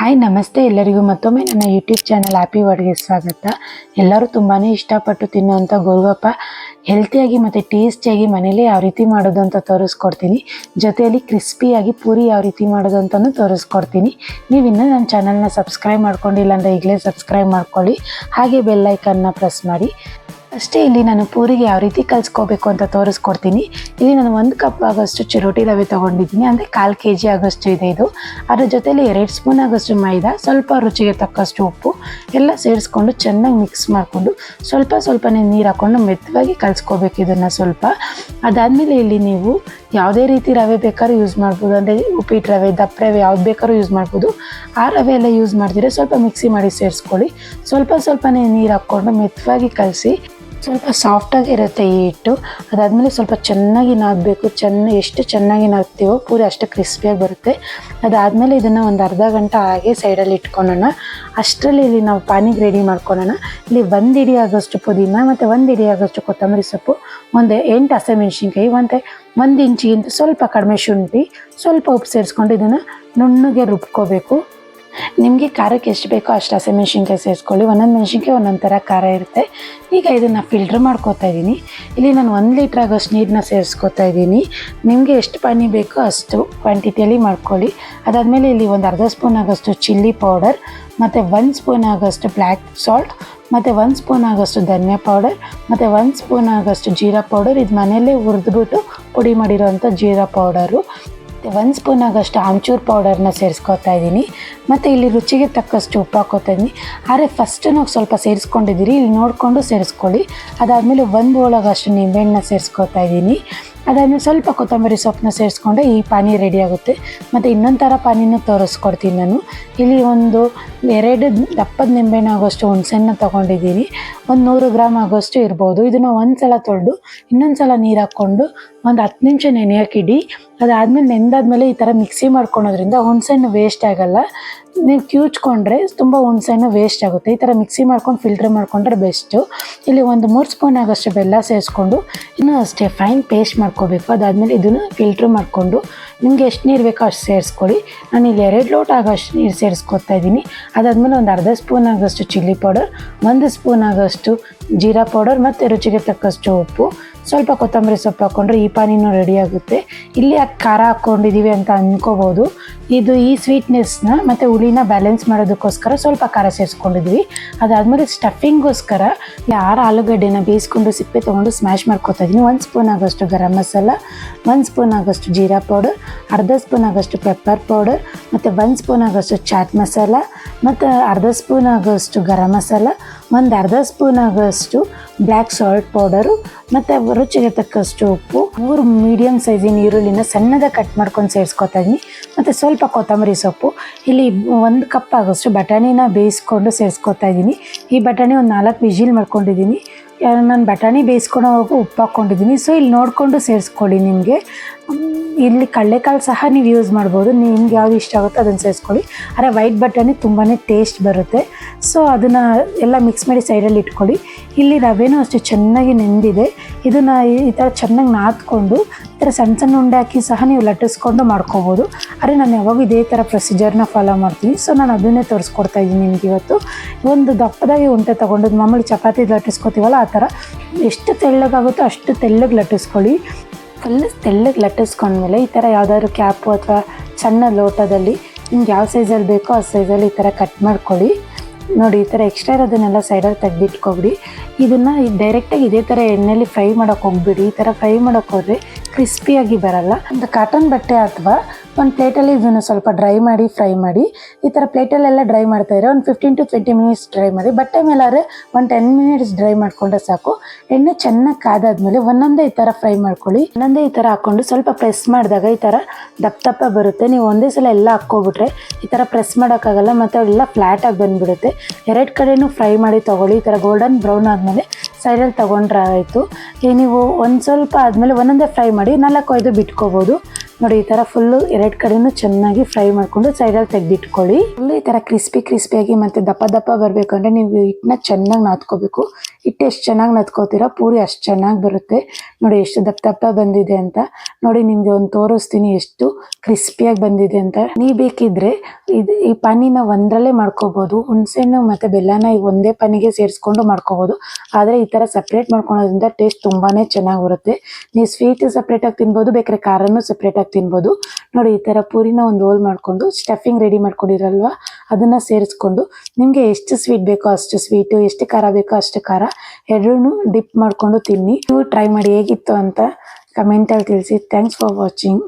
Hi ನಮಸ್ತೆ ಎಲ್ಲರಿಗೂ. ಮತ್ತೊಮ್ಮೆ ನನ್ನ ಯೂಟ್ಯೂಬ್ ಚಾನಲ್ ಹ್ಯಾಪಿ ವರ್ಡ್ಗೆ ಸ್ವಾಗತ. ಎಲ್ಲರೂ ತುಂಬಾ ಇಷ್ಟಪಟ್ಟು ತಿನ್ನುವಂಥ ಗೋಲ್ಗಪ್ಪ ಹೆಲ್ತಿಯಾಗಿ ಮತ್ತು ಟೇಸ್ಟಿಯಾಗಿ ಮನೇಲಿ ಯಾವ ರೀತಿ ಮಾಡೋದು ಅಂತ ತೋರಿಸ್ಕೊಡ್ತೀನಿ. ಜೊತೆಯಲ್ಲಿ ಕ್ರಿಸ್ಪಿಯಾಗಿ ಪೂರಿ ಯಾವ ರೀತಿ ಮಾಡೋದು ಅಂತಲೂ ತೋರಿಸ್ಕೊಡ್ತೀನಿ. ನೀವು ಇನ್ನೂ ನನ್ನ ಚಾನಲ್ನ ಸಬ್ಸ್ಕ್ರೈಬ್ ಮಾಡ್ಕೊಂಡಿಲ್ಲ ಅಂದರೆ ಈಗಲೇ ಸಬ್ಸ್ಕ್ರೈಬ್ ಮಾಡ್ಕೊಳ್ಳಿ. ಹಾಗೆ ಬೆಲ್ಲೈಕನ್ನ ಪ್ರೆಸ್ ಮಾಡಿ. ಅಷ್ಟೇ, ಇಲ್ಲಿ ನಾನು ಪೂರಿಗೆ ಯಾವ ರೀತಿ ಕಲಿಸ್ಕೋಬೇಕು ಅಂತ ತೋರಿಸ್ಕೊಡ್ತೀನಿ. ಇಲ್ಲಿ ನಾನು ಒಂದು ಕಪ್ ಆಗೋಷ್ಟು ಚಿರೋಟಿ ರವೆ ತೊಗೊಂಡಿದ್ದೀನಿ. ಅಂದರೆ ಕಾಲು ಕೆ ಜಿ ಆಗೋಷ್ಟು ಇದೆ ಇದು. ಅದ್ರ ಜೊತೆಲಿ ಎರಡು ಸ್ಪೂನ್ ಆಗೋಷ್ಟು ಮೈದಾ, ಸ್ವಲ್ಪ ರುಚಿಗೆ ತಕ್ಕಷ್ಟು ಉಪ್ಪು, ಎಲ್ಲ ಸೇರಿಸ್ಕೊಂಡು ಚೆನ್ನಾಗಿ ಮಿಕ್ಸ್ ಮಾಡಿಕೊಂಡು ಸ್ವಲ್ಪ ಸ್ವಲ್ಪನೇ ನೀರು ಹಾಕ್ಕೊಂಡು ಮೆತ್ತವಾಗಿ ಕಲಿಸ್ಕೋಬೇಕು ಇದನ್ನು ಸ್ವಲ್ಪ. ಅದಾದಮೇಲೆ ಇಲ್ಲಿ ನೀವು ಯಾವುದೇ ರೀತಿ ರವೆ ಬೇಕಾದ್ರೂ ಯೂಸ್ ಮಾಡ್ಬೋದು. ಅಂದರೆ ಉಪ್ಪಿಟ್ಟು ರವೆ, ದಪ್ಪ ರವೆ ಯಾವ್ದು ಬೇಕಾದ್ರೂ ಯೂಸ್ ಮಾಡ್ಬೋದು. ಆ ರವೆ ಎಲ್ಲ ಯೂಸ್ ಮಾಡಿದರೆ ಸ್ವಲ್ಪ ಮಿಕ್ಸಿ ಮಾಡಿ ಸೇರಿಸ್ಕೊಳ್ಳಿ. ಸ್ವಲ್ಪ ಸ್ವಲ್ಪನೇ ನೀರು ಹಾಕ್ಕೊಂಡು ಮೆತ್ತವಾಗಿ ಕಲಸಿ ಸ್ವಲ್ಪ ಸಾಫ್ಟಾಗಿ ಇರುತ್ತೆ ಈ ಹಿಟ್ಟು. ಅದಾದಮೇಲೆ ಸ್ವಲ್ಪ ಚೆನ್ನಾಗಿ ನಾದಬೇಕು. ಚೆನ್ನ, ಎಷ್ಟು ಚೆನ್ನಾಗಿ ನಾದ್ತೀವೋ ಪೂರಿ ಅಷ್ಟು ಕ್ರಿಸ್ಪಿಯಾಗಿ ಬರುತ್ತೆ. ಅದಾದಮೇಲೆ ಇದನ್ನು ಒಂದು ಅರ್ಧ ಗಂಟೆ ಹಾಗೆ ಸೈಡಲ್ಲಿ ಇಟ್ಕೊಳ್ಳೋಣ ಅಷ್ಟರಲ್ಲಿ ಇಲ್ಲಿ ನಾವು ಪಾನಿಗೆ ರೆಡಿ ಮಾಡ್ಕೊಳ್ಳೋಣ ಇಲ್ಲಿ ಒಂದು ಇಡಿ ಆಗೋಷ್ಟು ಪುದೀನ ಮತ್ತು ಒಂದು ಇಡಿ ಆಗೋಷ್ಟು ಕೊತ್ತಂಬರಿ ಸೊಪ್ಪು, ಒಂದು ಎಂಟು ಹಸಿಮೆಣ್ಸಿನ್ಕಾಯಿ ಮತ್ತು ಒಂದು ಇಂಚಿಗಿಂತ ಸ್ವಲ್ಪ ಕಡಿಮೆ ಶುಂಠಿ, ಸ್ವಲ್ಪ ಉಪ್ಪು ಸೇರಿಸ್ಕೊಂಡು ಇದನ್ನು ನುಣ್ಣಗೆ ರುಬ್ಕೋಬೇಕು. ನಿಮಗೆ ಖಾರಕ್ಕೆ ಎಷ್ಟು ಬೇಕೋ ಅಷ್ಟು ಹಸಿಮೆಣ್ಸಿನ್ಕಾಯಿ ಸೇರಿಸ್ಕೊಳ್ಳಿ. ಒಂದೊಂದು ಮೆಣಸಿನ್ಕಾಯಿ ಒಂದೊಂದು ಥರ ಖಾರ ಇರುತ್ತೆ. ಈಗ ಇದನ್ನು ಫಿಲ್ಟ್ರ್ ಮಾಡ್ಕೋತಾ ಇದ್ದೀನಿ ಇಲ್ಲಿ ನಾನು ಒಂದು ಲೀಟ್ರ್ ಆಗೋಷ್ಟು ನೀರನ್ನ ಸೇರಿಸ್ಕೋತಾ ಇದ್ದೀನಿ ನಿಮಗೆ ಎಷ್ಟು ಪಾನಿ ಬೇಕೋ ಅಷ್ಟು ಕ್ವಾಂಟಿಟಿಯಲ್ಲಿ ಮಾಡ್ಕೊಳ್ಳಿ. ಅದಾದಮೇಲೆ ಇಲ್ಲಿ ಒಂದು ಅರ್ಧ ಸ್ಪೂನ್ ಆಗೋಷ್ಟು ಚಿಲ್ಲಿ ಪೌಡರ್ ಮತ್ತು ಒನ್ ಸ್ಪೂನ್ ಆಗೋಷ್ಟು ಬ್ಲ್ಯಾಕ್ ಸಾಲ್ಟ್ ಮತ್ತು ಒಂದು ಸ್ಪೂನ್ ಆಗೋಷ್ಟು ಧನಿಯಾ ಪೌಡರ್ ಮತ್ತು ಒನ್ ಸ್ಪೂನ್ ಆಗೋಷ್ಟು ಜೀರಾ ಪೌಡರ್ ಇದು ಮನೆಯಲ್ಲೇ ಹುರಿದ್ಬಿಟ್ಟು ಪುಡಿ ಮಾಡಿರೋವಂಥ ಜೀರಾ ಪೌಡರು ಒಂದು ಸ್ಪೂನ್ ಆಗೋಷ್ಟು ಆಮ್ಚೂರ್ ಪೌಡರ್ನ ಸೇರಿಸ್ಕೊತಾ ಇದ್ದೀನಿ ಮತ್ತು ಇಲ್ಲಿ ರುಚಿಗೆ ತಕ್ಕಷ್ಟು ಉಪ್ಪು ಹಾಕೋತಾ ಇದ್ದೀನಿ ಆದರೆ ಫಸ್ಟ್ ನಾವು ಸ್ವಲ್ಪ ಸೇರಿಸ್ಕೊಂಡಿದ್ದೀರಿ. ಇಲ್ಲಿ ನೋಡಿಕೊಂಡು ಸೇರಿಸ್ಕೊಳ್ಳಿ. ಅದಾದಮೇಲೆ ಒಂದು ಒಳಗಷ್ಟು ನಿಂಬೆಹಣ್ಣನ್ನ ಸೇರಿಸ್ಕೊತಾ ಇದ್ದೀನಿ ಅದಾದಮೇಲೆ ಸ್ವಲ್ಪ ಕೊತ್ತಂಬರಿ ಸೊಪ್ಪನ್ನ ಸೇರಿಸ್ಕೊಂಡೆ ಈ ಪಾನಿ ರೆಡಿ ಆಗುತ್ತೆ. ಮತ್ತು ಇನ್ನೊಂದು ಥರ ಪಾನಿನೂ ತೋರಿಸ್ಕೊಡ್ತೀನಿ ನಾನು. ಇಲ್ಲಿ ಒಂದು ಎರಡು ದಪ್ಪದ ನಿಂಬೆಹಣ್ಣು ಆಗೋಷ್ಟು ಹುಣಸೆಹಣ್ಣು ತೊಗೊಂಡಿದ್ದೀನಿ. ಒಂದು ನೂರು ಗ್ರಾಮ್ ಆಗೋಷ್ಟು ಇರ್ಬೋದು. ಇದನ್ನು ಒಂದು ಸಲ ತೊಳೆದು ಇನ್ನೊಂದು ಸಲ ನೀರು ಹಾಕ್ಕೊಂಡು ಒಂದು ಹತ್ತು ನಿಮಿಷ ನೆನೆಯೋಕ್ಕಿಡಿ ಅದಾದಮೇಲೆ ನೆಂದಾದ್ಮೇಲೆ ಈ ಥರ ಮಿಕ್ಸಿ ಮಾಡ್ಕೊಳೋದ್ರಿಂದ ಹುಣಸೆಹಣ್ಣು ವೇಸ್ಟ್ ಆಗಲ್ಲ. ನೀವು ಕ್ಯೂಚ್ಕೊಂಡ್ರೆ ತುಂಬ ಹುಣಸೆಹಣ್ಣು ವೇಸ್ಟ್ ಆಗುತ್ತೆ. ಈ ಥರ ಮಿಕ್ಸಿ ಮಾಡ್ಕೊಂಡು ಫಿಲ್ಟ್ರ್ ಮಾಡ್ಕೊಂಡ್ರೆ ಬೆಸ್ಟು ಇಲ್ಲಿ ಒಂದು ಮೂರು ಸ್ಪೂನ್ ಆಗೋಷ್ಟು ಬೆಲ್ಲ ಸೇರಿಸ್ಕೊಂಡು ಇನ್ನೂ ಅಷ್ಟೇ ಫೈನ್ ಪೇಸ್ಟ್ ಮಾಡ್ಕೋಬೇಕು. ಅದಾದಮೇಲೆ ಇದನ್ನು ಫಿಲ್ಟ್ರ್ ಮಾಡಿಕೊಂಡು ನಿಮಗೆ ಎಷ್ಟು ನೀರು ಬೇಕೋ ಅಷ್ಟು ಸೇರಿಸ್ಕೊಳ್ಳಿ. ನಾನು ಇಲ್ಲಿ ಎರಡು ಲೋಟ ಆಗೋಷ್ಟು ನೀರು ಸೇರಿಸ್ಕೊತಾ ಇದ್ದೀನಿ. ಅದಾದಮೇಲೆ ಒಂದು ಅರ್ಧ ಸ್ಪೂನ್ ಆಗೋಷ್ಟು ಚಿಲ್ಲಿ ಪೌಡರ್ ಒಂದು ಸ್ಪೂನ್ ಆಗೋಷ್ಟು ಜೀರಾ ಪೌಡರ್ ಮತ್ತು ರುಚಿಗೆ ತಕ್ಕಷ್ಟು ಉಪ್ಪು. ಸ್ವಲ್ಪ ಕೊತ್ತಂಬರಿ ಸೊಪ್ಪು ಹಾಕ್ಕೊಂಡ್ರೆ ಈ ಪಾನಿನೂ ರೆಡಿ ಆಗುತ್ತೆ. ಇಲ್ಲಿ ಯಾಕೆ ಖಾರ ಹಾಕ್ಕೊಂಡಿದ್ದೀವಿ ಅಂತ ಅಂದ್ಕೋಬೋದು ಇದು ಈ ಸ್ವೀಟ್ನೆಸ್ನ ಮತ್ತು ಹುಳಿನ ಬ್ಯಾಲೆನ್ಸ್ ಮಾಡೋದಕ್ಕೋಸ್ಕರ ಸ್ವಲ್ಪ ಖಾರ ಸೇರಿಸ್ಕೊಂಡಿದ್ವಿ. ಅದಾದಮೇಲೆ ಸ್ಟಫಿಂಗೋಸ್ಕರ ಯಾರು ಆಲೂಗಡ್ಡೆನ ಬೇಯಿಸ್ಕೊಂಡು ಸಿಪ್ಪೆ ತೊಗೊಂಡು ಸ್ಮ್ಯಾಶ್ ಮಾಡ್ಕೊತಾ ಇದ್ದೀನಿ ಒಂದು ಸ್ಪೂನ್ ಆಗೋಷ್ಟು ಗರಂ ಮಸಾಲ, ಒಂದು ಸ್ಪೂನ್ ಆಗೋಷ್ಟು ಜೀರಾ ಪೌಡರ್ ಅರ್ಧ ಸ್ಪೂನ್ ಆಗೋಷ್ಟು ಪೆಪ್ಪರ್ ಪೌಡರ್ ಮತ್ತು ಒಂದು ಸ್ಪೂನ್ ಆಗೋಷ್ಟು ಚಾಟ್ ಮಸಾಲ ಮತ್ತು ಅರ್ಧ ಸ್ಪೂನ್ ಆಗೋಷ್ಟು ಗರಂ ಮಸಾಲ, ಒಂದು ಅರ್ಧ ಸ್ಪೂನ್ ಆಗೋಷ್ಟು ಬ್ಲ್ಯಾಕ್ ಸಾಲ್ಟ್ ಪೌಡರು ಮತ್ತು ರುಚಿಗೆ ತಕ್ಕಷ್ಟು ಉಪ್ಪು, ಮೂರು ಮೀಡಿಯಮ್ ಸೈಜಿನ ಈರುಳ್ಳಿನ ಸಣ್ಣದಾಗಿ ಕಟ್ ಮಾಡ್ಕೊಂಡು ಸೇರಿಸ್ಕೊತಾ ಇದ್ದೀನಿ. ಮತ್ತು ಸ್ವಲ್ಪ ಕೊತ್ತಂಬರಿ ಸೊಪ್ಪು, ಇಲ್ಲಿ ಒಂದು ಕಪ್ ಆಗೋಷ್ಟು ಬಟಾಣಿನ ಬೇಯಿಸ್ಕೊಂಡು ಸೇರಿಸ್ಕೊತಾ ಇದ್ದೀನಿ. ಈ ಬಟಾಣಿ ಒಂದು ನಾಲ್ಕು ವಿಜಿಲ್ ಮಾಡ್ಕೊಂಡಿದ್ದೀನಿ. ನಾನು ಬಟಾಣಿ ಬೇಯಿಸ್ಕೊಳೋವಾಗ ಉಪ್ಪು ಹಾಕ್ಕೊಂಡಿದ್ದೀನಿ. ಸೊ ಇಲ್ಲಿ ನೋಡಿಕೊಂಡು ಸೇರಿಸ್ಕೊಳ್ಳಿ ನಿಮಗೆ. ಇಲ್ಲಿ ಕಡಲೆಕಾಳು ಸಹ ನೀವು ಯೂಸ್ ಮಾಡ್ಬೋದು. ನಿಮ್ಗೆ ಯಾವ್ದು ಇಷ್ಟ ಆಗುತ್ತೋ ಅದನ್ನು ಸೇರಿಸ್ಕೊಳ್ಳಿ. ಆದರೆ ವೈಟ್ ಬಟಾಣಿ ತುಂಬಾ ಟೇಸ್ಟ್ ಬರುತ್ತೆ. ಸೊ ಅದನ್ನು ಎಲ್ಲ ಮಿಕ್ಸ್ ಮಾಡಿ ಸೈಡಲ್ಲಿ ಇಟ್ಕೊಳ್ಳಿ. ಇಲ್ಲಿ ರವೆನೂ ಅಷ್ಟು ಚೆನ್ನಾಗಿ ನೆಂದಿದೆ. ಇದನ್ನು ಈ ಥರ ಚೆನ್ನಾಗಿ ನಾದ್ಕೊಂಡು ಥರ ಸಣ್ಣ ಸಣ್ಣ ಉಂಡೆ ಹಾಕಿ ಸಹ ನೀವು ಲಟ್ಟಿಸ್ಕೊಂಡು ಮಾಡ್ಕೋಬೋದು. ಆದರೆ ನಾನು ಯಾವಾಗ ಇದೇ ಥರ ಪ್ರೊಸೀಜರ್ನ ಫಾಲೋ ಮಾಡ್ತೀನಿ. ಸೊ ನಾನು ಅದನ್ನೇ ತೋರಿಸ್ಕೊಡ್ತಾ ಇದ್ದೀನಿ ನಿಮ್ಗೆ ಇವತ್ತು. ಒಂದು ದಪ್ಪದಾಗಿ ಉಂಟೆ ತೊಗೊಂಡು ಮಾಮೂಲಿ ಚಪಾತಿ ಲಟ್ಟಿಸ್ಕೊತೀವಲ್ಲ ಆ ಥರ ಎಷ್ಟು ತೆಳ್ಳಗಾಗುತ್ತೋ ಅಷ್ಟು ತೆಳ್ಳಗೆ ಲಟ್ಟಿಸ್ಕೊಳ್ಳಿ. ಫುಲ್ ತೆಳ್ಳಗೆ ಲಟ್ಟಿಸ್ಕೊಂಡ್ಮೇಲೆ ಈ ಥರ ಯಾವುದಾದ್ರು ಕ್ಯಾಪು ಅಥವಾ ಸಣ್ಣ ಲೋಟದಲ್ಲಿ ನಿಮ್ಗೆ ಯಾವ ಸೈಜಲ್ಲಿ ಬೇಕೋ ಆ ಸೈಜಲ್ಲಿ ಈ ಥರ ಕಟ್ ಮಾಡ್ಕೊಳ್ಳಿ. ನೋಡಿ, ಈ ಥರ ಎಕ್ಸ್ಟ್ರಾ ಇರೋದನ್ನೆಲ್ಲ ಸೈಡಲ್ಲಿ ತೆಗೆದಿಟ್ಕೊಬಿಡಿ. ಇದನ್ನು ಡೈರೆಕ್ಟಾಗಿ ಇದೇ ಥರ ಎಣ್ಣೆಲಿ ಫ್ರೈ ಮಾಡೋಕ್ಕೆ ಹೋಗ್ಬಿಡಿ. ಈ ಥರ ಫ್ರೈ ಮಾಡೋಕ್ಕೆ ಹೋದರೆ ಕ್ರಿಸ್ಪಿಯಾಗಿ ಬರಲ್ಲ. ಒಂದು ಕಾಟನ್ ಬಟ್ಟೆ ಅಥವಾ ಒಂದು ಪ್ಲೇಟಲ್ಲಿ ಇದನ್ನು ಸ್ವಲ್ಪ ಡ್ರೈ ಮಾಡಿ ಫ್ರೈ ಮಾಡಿ, ಈ ಥರ ಪ್ಲೇಟಲ್ಲೆಲ್ಲ ಡ್ರೈ ಮಾಡ್ತಾ ಇದ್ರೆ ಒಂದು fifteen to twenty minutes dry ಮಾಡಿ, ಬಟ್ಟೆ ಮೇಲಾದ್ರೆ ಒಂದು ಟೆನ್ ಮಿನಿಟ್ಸ್ ಡ್ರೈ ಮಾಡಿಕೊಂಡ್ರೆ ಸಾಕು. ಎಣ್ಣೆ ಚೆನ್ನಾಗಿ ಕಾದಾದ್ಮೇಲೆ ಒಂದೊಂದೇ ಈ ಥರ ಫ್ರೈ ಮಾಡ್ಕೊಳ್ಳಿ. ಒಂದೊಂದೇ ಈ ಥರ ಹಾಕ್ಕೊಂಡು ಸ್ವಲ್ಪ ಪ್ರೆಸ್ ಮಾಡಿದಾಗ ಈ ಥರ ದಪ್ಪ ದಪ್ಪ ಬರುತ್ತೆ. ನೀವು ಒಂದೇ ಸಲ ಎಲ್ಲ ಹಾಕ್ಕೊಬಿಟ್ರೆ ಈ ಥರ ಪ್ರೆಸ್ ಮಾಡೋಕ್ಕಾಗಲ್ಲ, ಮತ್ತು ಅವೆಲ್ಲ ಫ್ಲ್ಯಾಟಾಗಿ ಬಂದುಬಿಡುತ್ತೆ. ಎರಡು ಕಡೆಯೂ ಫ್ರೈ ಮಾಡಿ ತೊಗೊಳ್ಳಿ. ಈ ಥರ ಗೋಲ್ಡನ್ ಬ್ರೌನ್ ಆದಮೇಲೆ ಸೈಡಲ್ಲಿ ತೊಗೊಂಡ್ರೆ ಆಯಿತು ನೀವು ಒಂದು ಸ್ವಲ್ಪ ಆದಮೇಲೆ ಒಂದೊಂದೇ ಫ್ರೈ ಮಾಡಿ ನಾಲ್ಕು ಐದು ಬಿಟ್ಕೋಬೋದು. ನೋಡಿ, ಈ ತರ ಫುಲ್ ಎರಡ್ ಕಡೆನೂ ಚೆನ್ನಾಗಿ ಫ್ರೈ ಮಾಡ್ಕೊಂಡು ಸೈಡಲ್ಲಿ ತೆಗೆದಿಟ್ಕೊಳ್ಳಿ. ಫುಲ್ ಈ ತರ ಕ್ರಿಸ್ಪಿ ಕ್ರಿಸ್ಪಿಯಾಗಿ ಮತ್ತೆ ದಪ್ಪ ದಪ್ಪ ಬರ್ಬೇಕಂದ್ರೆ ನೀವು ಹಿಟ್ಟನ್ನ ಚೆನ್ನಾಗಿ ನಾದ್ಕೋಬೇಕು. ಹಿಟ್ಟು ಎಷ್ಟು ಚೆನ್ನಾಗಿ ನಾದ್ಕೋತೀರಾ ಪೂರಿ ಅಷ್ಟು ಚೆನ್ನಾಗಿ ಬರುತ್ತೆ. ನೋಡಿ, ಎಷ್ಟು ದಪ್ಪ ದಪ್ಪ ಬಂದಿದೆ ಅಂತ. ನೋಡಿ, ನಿಮ್ಗೆ ಒಂದು ತೋರಿಸ್ತೀನಿ ಎಷ್ಟು ಕ್ರಿಸ್ಪಿಯಾಗಿ ಬಂದಿದೆ ಅಂತ. ನೀವು ಬೇಕಿದ್ರೆ ಇದು ಈ ಪಾನಿನ ಒಂದರಲ್ಲೇ ಮಾಡ್ಕೋಬಹುದು ಹುಣಸೆಹಣ್ಣು ಮತ್ತೆ ಬೆಲ್ಲನ ಈ ಒಂದೇ ಪಾನಿಗೆ ಸೇರಿಸ್ಕೊಂಡು ಮಾಡ್ಕೋಬಹುದು ಆದ್ರೆ ಈ ತರ ಸಪ್ರೇಟ್ ಮಾಡ್ಕೊಳೋದ್ರಿಂದ ಟೇಸ್ಟ್ ತುಂಬಾನೇ ಚೆನ್ನಾಗಿ ಬರುತ್ತೆ. ನೀವು ಸ್ವೀಟ್ ಸಪ್ರೇಟ್ ಆಗಿ ತಿನ್ಬೋದು, ಬೇಕಾದ್ರೆ ಖಾರನೂ ಸಪ್ರೇಟ್ ಆಗಿ ತಿನ್ಬೋದು. ನೋಡಿ, ಈ ತರ ಪೂರಿನ ಒಂದು ಹೋಲ್ ಮಾಡ್ಕೊಂಡು ಸ್ಟಫಿಂಗ್ ರೆಡಿ ಮಾಡ್ಕೊಂಡಿರಲ್ವಾ? ಅದನ್ನ ಸೇರಿಸ್ಕೊಂಡು ನಿಮಗೆ ಎಷ್ಟು ಸ್ವೀಟ್ ಬೇಕೋ ಅಷ್ಟು ಸ್ವೀಟು ಎಷ್ಟು ಖಾರ ಬೇಕೋ ಅಷ್ಟು ಖಾರ ಎರಡೂ ಡಿಪ್ ಮಾಡ್ಕೊಂಡು ತಿನ್ನಿ. ನೀವು ಟ್ರೈ ಮಾಡಿ ಹೇಗಿತ್ತು ಅಂತ ಕಮೆಂಟಲ್ಲಿ ತಿಳಿಸಿ. Thanks for watching